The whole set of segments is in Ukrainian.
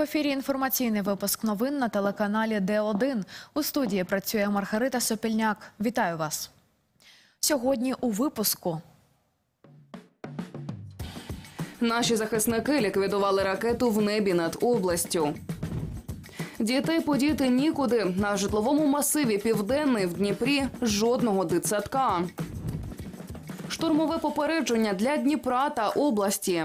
В ефірі інформаційний випуск новин на телеканалі Д1. У студії працює Маргарита Сопільняк. Вітаю вас. Сьогодні у випуску. Наші захисники ліквідували ракету в небі над областю. Дітей подіти нікуди. На житловому масиві Південний в Дніпрі жодного дитсадка. Штурмове попередження для Дніпра та області.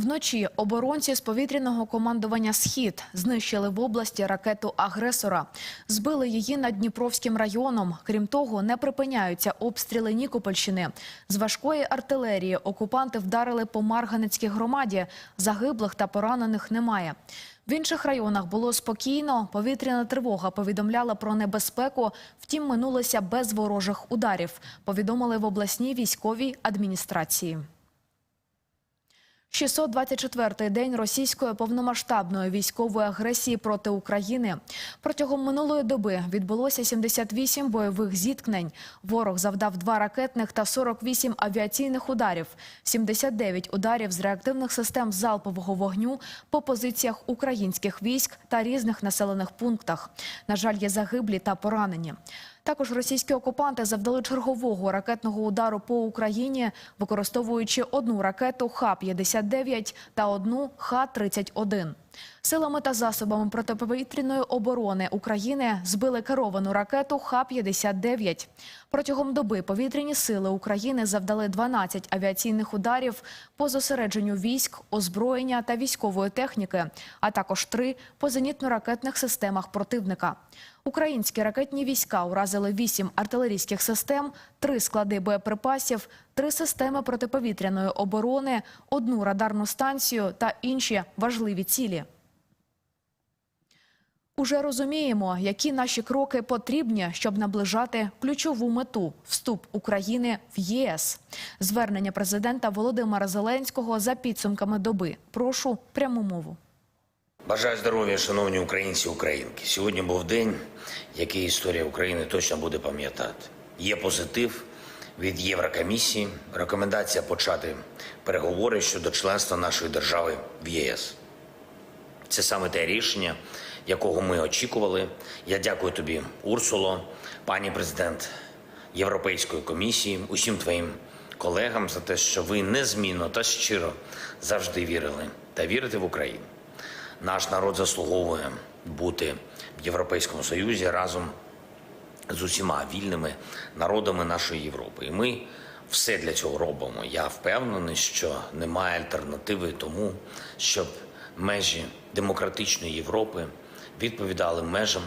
Вночі оборонці з повітряного командування Схід знищили в області ракету агресора. Збили її над Дніпровським районом. Крім того, не припиняються обстріли Нікопольщини. З важкої артилерії окупанти вдарили по Марганецькій громаді. Загиблих та поранених немає. В інших районах було спокійно. Повітряна тривога повідомляла про небезпеку. Втім, минулося без ворожих ударів. Повідомили в обласній військовій адміністрації. 624-й день російської повномасштабної військової агресії проти України. Протягом минулої доби відбулося 78 бойових зіткнень. Ворог завдав два ракетних та 48 авіаційних ударів, 79 ударів з реактивних систем залпового вогню по позиціях українських військ та різних населених пунктах. На жаль, є загиблі та поранені. Також російські окупанти завдали чергового ракетного удару по Україні, використовуючи одну ракету Х-59 та одну Х-31. Силами та засобами протиповітряної оборони України збили керовану ракету Х-59. Протягом доби повітряні сили України завдали 12 авіаційних ударів по зосередженню військ, озброєння та військової техніки, а також три по зенітно-ракетних системах противника. Українські ракетні війська уразили вісім артилерійських систем, три склади боєприпасів, три системи протиповітряної оборони, одну радарну станцію та інші важливі цілі. Уже розуміємо, які наші кроки потрібні, щоб наближати ключову мету вступ України в ЄС. Звернення президента Володимира Зеленського за підсумками доби. Прошу пряму мову. Бажаю здоров'я, шановні українці і українки. Сьогодні був день, який історія України точно буде пам'ятати. Є позитив від Єврокомісії, рекомендація почати переговори щодо членства нашої держави в ЄС. Це саме те рішення, якого ми очікували. Я дякую тобі, Урсуло, пані президент Європейської комісії, усім твоїм колегам за те, що ви незмінно та щиро завжди вірили та вірите в Україну. Наш народ заслуговує бути в Європейському Союзі разом з усіма вільними народами нашої Європи. І ми все для цього робимо. Я впевнений, що немає альтернативи тому, щоб межі демократичної Європи відповідали межам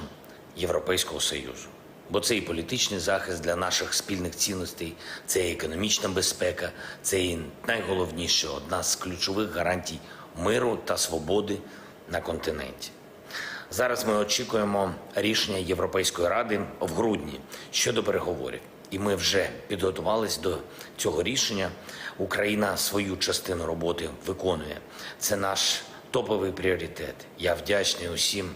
Європейського Союзу. Бо це і політичний захист для наших спільних цінностей, це і економічна безпека, це і найголовніше одна з ключових гарантій миру та свободи на континенті. Зараз ми очікуємо рішення Європейської ради в грудні щодо переговорів, і ми вже підготувалися до цього рішення. Україна свою частину роботи виконує. Це наш топовий пріоритет. Я вдячний усім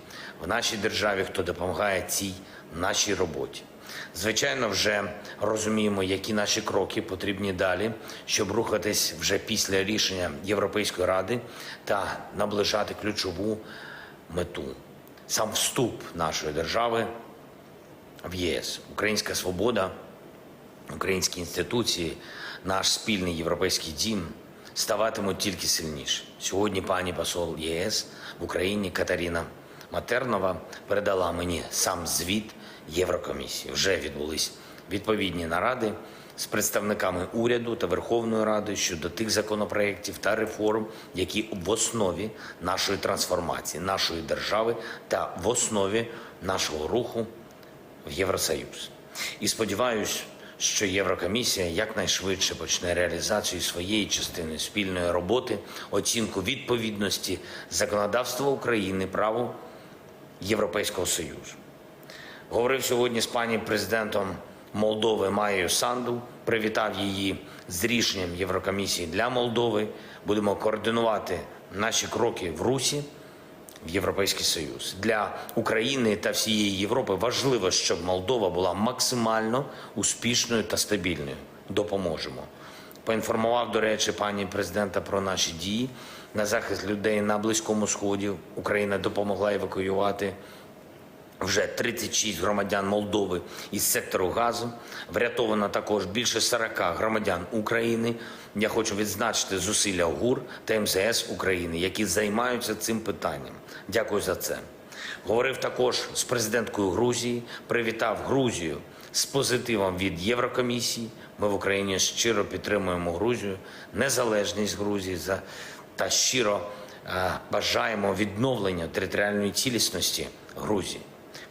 в нашій державі, хто допомагає цій нашій роботі. Звичайно, вже розуміємо, які наші кроки потрібні далі, щоб рухатись вже після рішення Європейської ради та наближати ключову мету сам вступ нашої держави в ЄС. Українська свобода, українські інституції, наш спільний європейський дім ставатимуть тільки сильніше. Сьогодні пані посол ЄС в Україні Катерина Матернова передала мені сам звіт Єврокомісії. Вже відбулись відповідні наради з представниками уряду та Верховної Ради щодо тих законопроєктів та реформ, які в основі нашої трансформації, нашої держави та в основі нашого руху в Євросоюз. І сподіваюся, що Єврокомісія якнайшвидше почне реалізацію своєї частини спільної роботи, оцінку відповідності законодавства України праву Європейського Союзу. Говорив сьогодні з пані президентом Молдови Майю Санду. Привітав її з рішенням Єврокомісії для Молдови. Будемо координувати наші кроки в Русі в Європейський Союз. Для України та всієї Європи важливо, щоб Молдова була максимально успішною та стабільною. Допоможемо. Поінформував, до речі, пані президента про наші дії на захист людей на Близькому Сході. Україна допомогла евакуювати вже 36 громадян Молдови із сектору газу. Врятовано також більше 40 громадян України. Я хочу відзначити зусилля ГУР та МЗС України, які займаються цим питанням. Дякую за це. Говорив також з президенткою Грузії, привітав Грузію з позитивом від Єврокомісії. Ми в Україні щиро підтримуємо Грузію, незалежність Грузії та щиро е, бажаємо відновлення територіальної цілісності Грузії.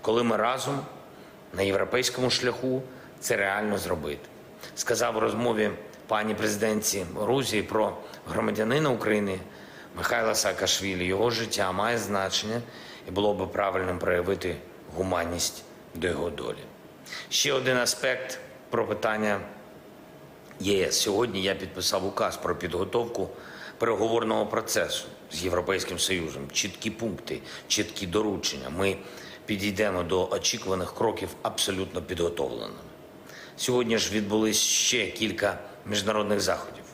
Коли ми разом на європейському шляху це реально зробити. Сказав у розмові пані президентці Грузії про громадянина України Михайла Саакашвілі. Його життя має значення і було би правильним проявити гуманність до його долі. Ще один аспект про питання ЄС. Сьогодні я підписав указ про підготовку переговорного процесу з Європейським Союзом. Чіткі пункти, чіткі доручення. Ми підійдемо до очікуваних кроків абсолютно підготовленими. Сьогодні ж відбулись ще кілька міжнародних заходів.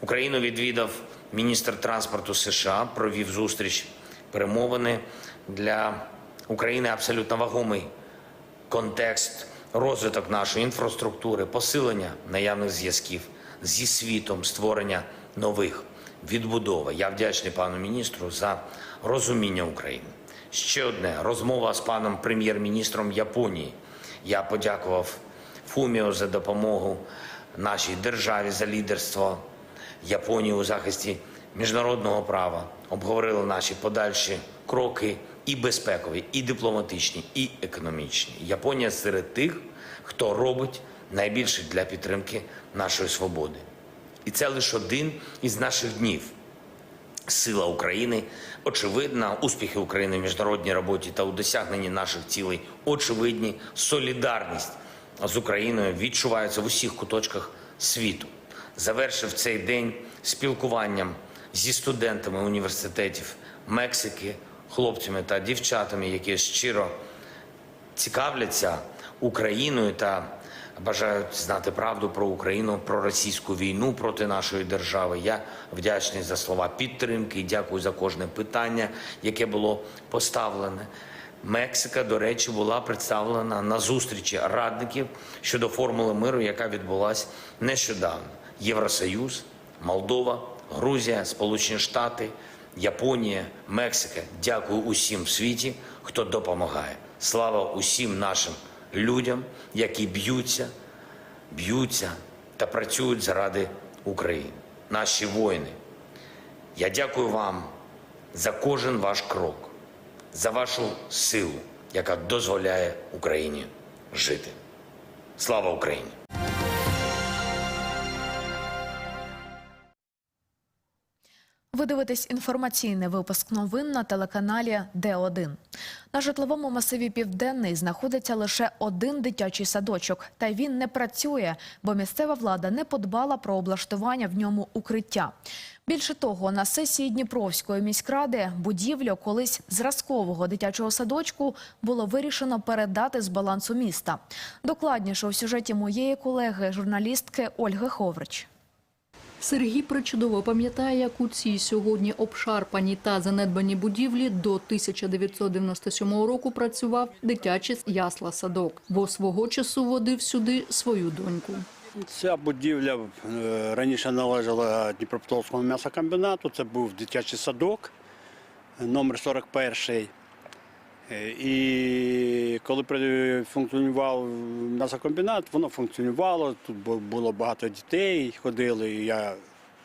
Україну відвідав міністр транспорту США, провів зустріч перемовини для України абсолютно вагомий контекст, розвиток нашої інфраструктури, посилення наявних зв'язків зі світом, створення нових відбудова. Я вдячний пану міністру за розуміння України. Ще одне розмова з паном прем'єр-міністром Японії. Я подякував Фуміо за допомогу нашій державі за лідерство Японії у захисті міжнародного права. Обговорили наші подальші кроки і безпекові, і дипломатичні, і економічні. Японія серед тих, хто робить найбільше для підтримки нашої свободи. І це лише один із наших днів. Сила України очевидна, успіхи України в міжнародній роботі та у досягненні наших цілей очевидні. Солідарність з Україною відчувається в усіх куточках світу. Завершив цей день спілкуванням зі студентами університетів Мексики, хлопцями та дівчатами, які щиро цікавляться Україною та бажають знати правду про Україну, про російську війну проти нашої держави. Я вдячний за слова підтримки і дякую за кожне питання, яке було поставлене. Мексика, до речі, була представлена на зустрічі радників щодо формули миру, яка відбулася нещодавно. Євросоюз, Молдова, Грузія, Сполучені Штати, Японія, Мексика. Дякую усім в світі, хто допомагає. Слава усім нашим людям, які б'ються, б'ються та працюють заради України. Наші воїни. Я дякую вам за кожен ваш крок, за вашу силу, яка дозволяє Україні жити. Слава Україні! Ви дивитесь інформаційний випуск новин на телеканалі Д1. На житловому масиві Південний знаходиться лише один дитячий садочок, та він не працює, бо місцева влада не подбала про облаштування в ньому укриття. Більше того, на сесії Дніпровської міськради будівлю колись зразкового дитячого садочку було вирішено передати з балансу міста. Докладніше у сюжеті моєї колеги, журналістки Ольги Ховрич. Сергій причудово пам'ятає, як у цій сьогодні обшарпані та занедбані будівлі до 1997 року працював дитячий ясла садок, бо свого часу водив сюди свою доньку. Ця будівля е, раніше належала Дніпропетровському м'ясокомбінату. Це був дитячий садок, е, номер 41. Е, І коли функціонував м'ясокомбінат, воно функціонувало. Тут було багато дітей, ходили. Я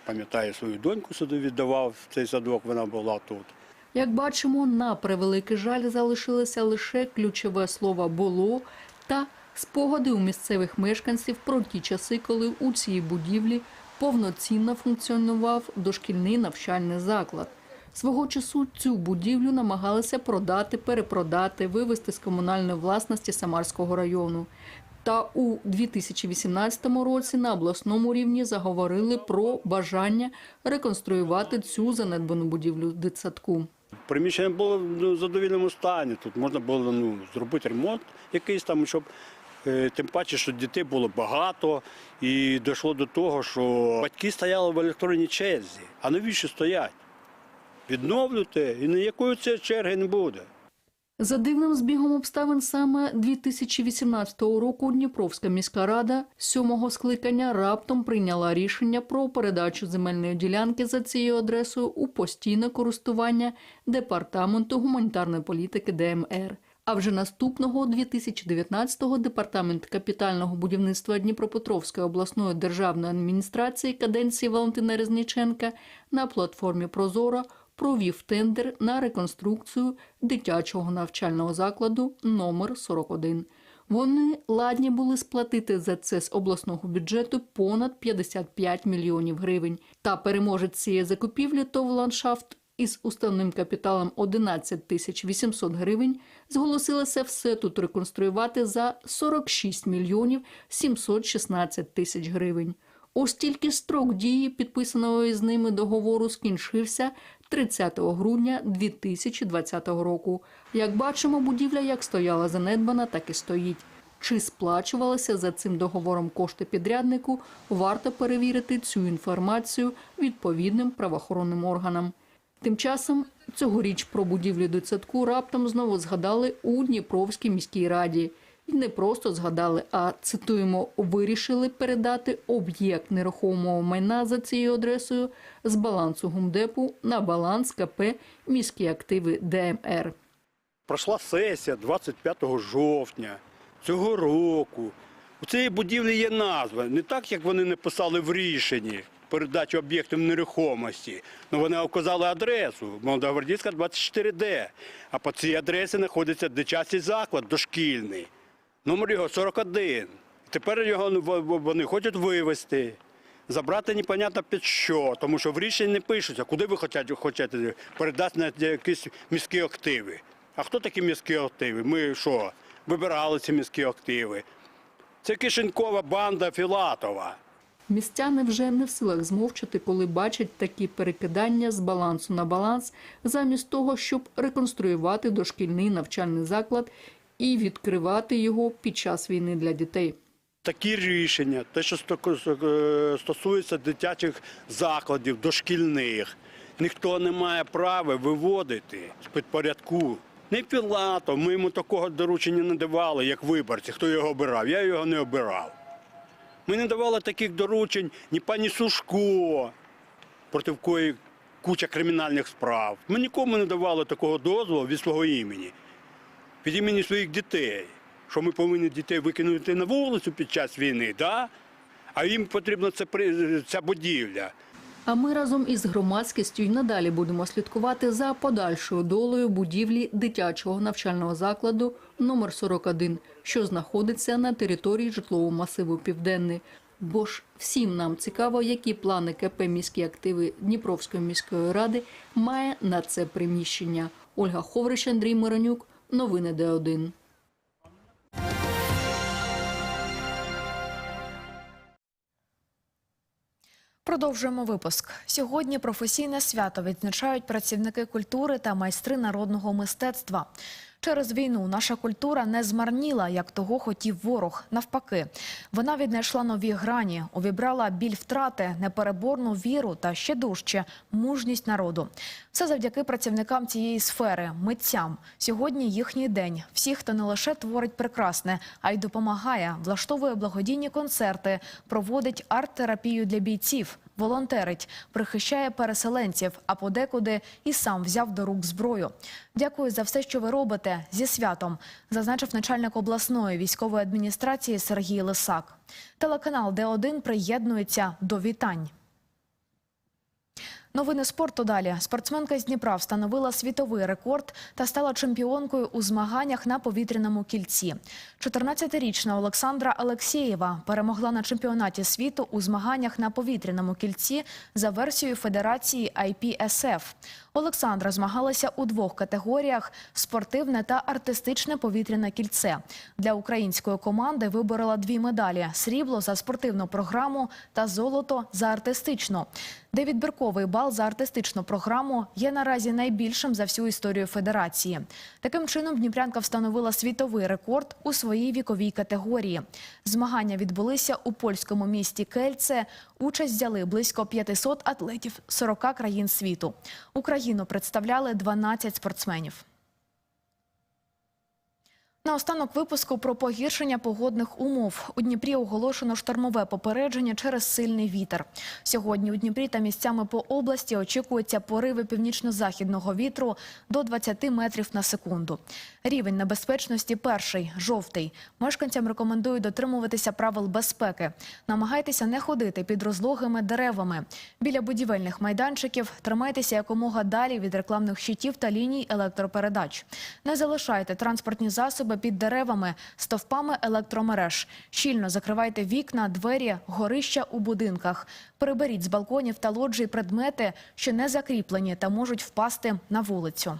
пам'ятаю, свою доньку сюди віддавав в цей садок, вона була тут. Як бачимо, на превеликий жаль залишилося лише ключове слово було та спогади у місцевих мешканців про ті часи, коли у цій будівлі повноцінно функціонував дошкільний навчальний заклад. Свого часу цю будівлю намагалися продати, перепродати, вивезти з комунальної власності Самарського району. Та у 2018 році на обласному рівні заговорили про бажання реконструювати цю занедбану будівлю дитсадку. Приміщення було ну, в задовільному стані. Тут можна було ну, зробити ремонт якийсь там, щоб е, тим паче, що дітей було багато, і дійшло до того, що батьки стояли в електронній черзі. А навіщо стоять? Відновлюйте, і ніякої цієї черги не буде. За дивним збігом обставин саме 2018 року Дніпровська міська рада сьомого скликання раптом прийняла рішення про передачу земельної ділянки за цією адресою у постійне користування департаменту гуманітарної політики ДМР. А вже наступного 2019-го департамент капітального будівництва Дніпропетровської обласної державної адміністрації каденції Валентина Резніченка на платформі Прозоро провів тендер на реконструкцію дитячого навчального закладу номер 41. Вони ладні були сплатити за це з обласного бюджету понад 55 мільйонів гривень. Та переможець цієї закупівлі ТОВ «Ландшафт» із уставним капіталом 11 тисяч 800 гривень зголосилася все тут реконструювати за 46 мільйонів 716 тисяч гривень. Ось тільки строк дії підписаного із ними договору скінчився 30 грудня 2020 року. Як бачимо, будівля як стояла занедбана, так і стоїть. Чи сплачувалися за цим договором кошти підряднику, варто перевірити цю інформацію відповідним правоохоронним органам. Тим часом цьогоріч про будівлю дитсадку раптом знову згадали у Дніпровській міській раді. І не просто згадали, а цитуємо, вирішили передати об'єкт нерухомого майна за цією адресою з балансу гумдепу на баланс КП міські активи ДМР. Пройшла сесія 25 жовтня цього року. У цієї будівлі є назва. Не так, як вони написали в рішенні передачі об'єктів нерухомості. Ну вони вказали адресу Молодогвардійська 24Д. А по цій адресі знаходиться дитячий заклад дошкільний. Номер його 41. Тепер його ну, вони хочуть вивезти. Забрати непонятно під що, тому що в рішенні не пишуться, куди ви хочете передати на якісь міські активи. А хто такі міські активи? Ми що, вибирали ці міські активи? Це кишенькова банда Філатова. Містяни вже не в силах змовчати, коли бачать такі перекидання з балансу на баланс, замість того, щоб реконструювати дошкільний навчальний заклад і відкривати його під час війни для дітей. Такі рішення, те, що е, стосується дитячих закладів, дошкільних, ніхто не має права виводити з підпорядку. Не Пілатов, ми йому такого доручення не давали, як виборці, хто його обирав. Я його не обирав. Ми не давали таких доручень ні пані Сушко, проти якої куча кримінальних справ. Ми нікому не давали такого дозволу від свого імені, від імені своїх дітей. Що ми повинні дітей викинути на вулицю під час війни, да? а їм потрібна ця, ця будівля. А ми разом із громадськістю й надалі будемо слідкувати за подальшою долею будівлі дитячого навчального закладу номер 41, що знаходиться на території житлового масиву Південний. Бо ж всім нам цікаво, які плани КП міські активи Дніпровської міської ради має на це приміщення. Ольга Ховрич, Андрій Миронюк. Новини Д1. Продовжуємо випуск. Сьогодні професійне свято відзначають працівники культури та майстри народного мистецтва. Через війну наша культура не змарніла, як того хотів ворог. Навпаки, вона віднайшла нові грані, увібрала біль втрати, непереборну віру та ще дужче мужність народу. Все завдяки працівникам цієї сфери, митцям. Сьогодні їхній день. Всі, хто не лише творить прекрасне, а й допомагає, влаштовує благодійні концерти, проводить арт-терапію для бійців. Волонтерить, прихищає переселенців, а подекуди і сам взяв до рук зброю. Дякую за все, що ви робите зі святом, зазначив начальник обласної військової адміністрації Сергій Лисак. Телеканал Д1 приєднується до вітань. Новини спорту далі. Спортсменка з Дніпра встановила світовий рекорд та стала чемпіонкою у змаганнях на повітряному кільці. 14-річна Олександра Алексєєва перемогла на чемпіонаті світу у змаганнях на повітряному кільці за версією Федерації IPSF. Олександра змагалася у двох категоріях: спортивне та артистичне повітряне кільце. Для української команди виборола дві медалі: срібло за спортивну програму та золото за артистичну. Де відбірковий бал за артистичну програму є наразі найбільшим за всю історію федерації. Таким чином, Дніпрянка встановила світовий рекорд у своїй віковій категорії. Змагання відбулися у польському місті Кельце. Участь взяли близько 500 атлетів з 40 країн світу. Україну представляли 12 спортсменів. Наостанок випуску про погіршення погодних умов. У Дніпрі оголошено штормове попередження через сильний вітер. Сьогодні у Дніпрі та місцями по області очікуються пориви північно-західного вітру до 20 метрів на секунду. Рівень небезпечності перший – жовтий. Мешканцям рекомендують дотримуватися правил безпеки. Намагайтеся не ходити під розлогими деревами. Біля будівельних майданчиків тримайтеся якомога далі від рекламних щитів та ліній електропередач. Не залишайте транспортні засоби під деревами, стовпами електромереж. Щільно закривайте вікна, двері, горища у будинках. Приберіть з балконів та лоджій предмети, що не закріплені та можуть впасти на вулицю.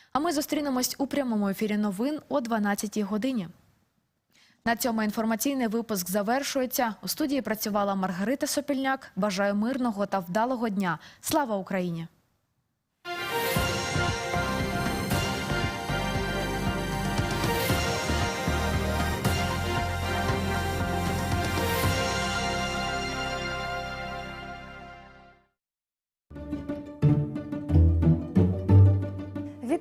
А ми зустрінемось у прямому ефірі новин о 12-й годині. На цьому інформаційний випуск завершується. У студії працювала Маргарита Сопільняк. Бажаю мирного та вдалого дня. Слава Україні!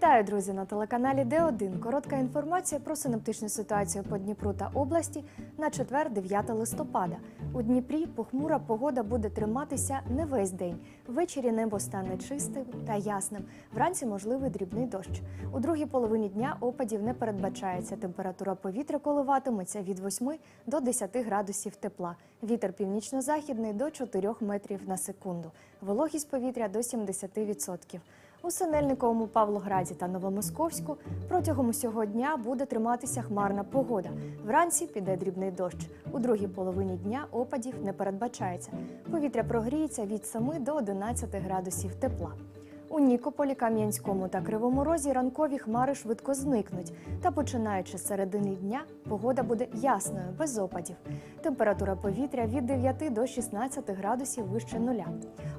Вітаю, друзі, на телеканалі Д1. Коротка інформація про синоптичну ситуацію по Дніпру та області на четвер, 9 листопада. У Дніпрі похмура погода буде триматися не весь день. Ввечері небо стане чистим та ясним. Вранці можливий дрібний дощ. У другій половині дня опадів не передбачається. Температура повітря коливатиметься від 8 до 10 градусів тепла. Вітер північно-західний до 4 метрів на секунду. Вологість повітря до 70%. У Синельниковому, Павлограді та Новомосковську протягом усього дня буде триматися хмарна погода. Вранці піде дрібний дощ. У другій половині дня опадів не передбачається. Повітря прогріється від 7 до 11 градусів тепла. У Нікополі, Кам'янському та Кривому Розі ранкові хмари швидко зникнуть. Та починаючи з середини дня, погода буде ясною, без опадів. Температура повітря від 9 до 16 градусів вище нуля.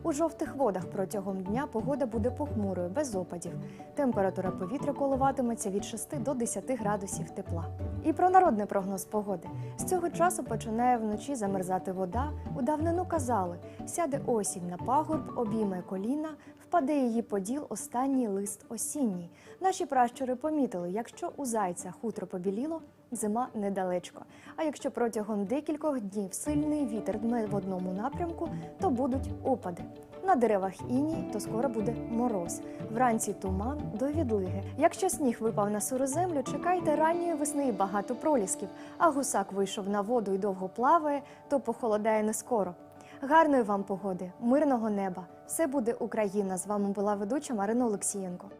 У жовтих водах протягом дня погода буде похмурою, без опадів. Температура повітря коливатиметься від 6 до 10 градусів тепла. І про народний прогноз погоди. З цього часу починає вночі замерзати вода. У давнину казали, сяде осінь на пагорб, обійме коліна, впаде її поділ останній лист осінній. Наші пращури помітили, якщо у зайця хутро побіліло, зима недалечко. А якщо протягом декількох днів сильний вітер дме в одному напрямку, то будуть опади. На деревах іній, то скоро буде мороз. Вранці туман до відлиги. Якщо сніг випав на сиру землю, чекайте ранньої весни і багато пролісків. А гусак вийшов на воду і довго плаває, то похолодає не скоро. Гарної вам погоди, мирного неба! Все буде Україна. З вами була ведуча Марина Олексієнко.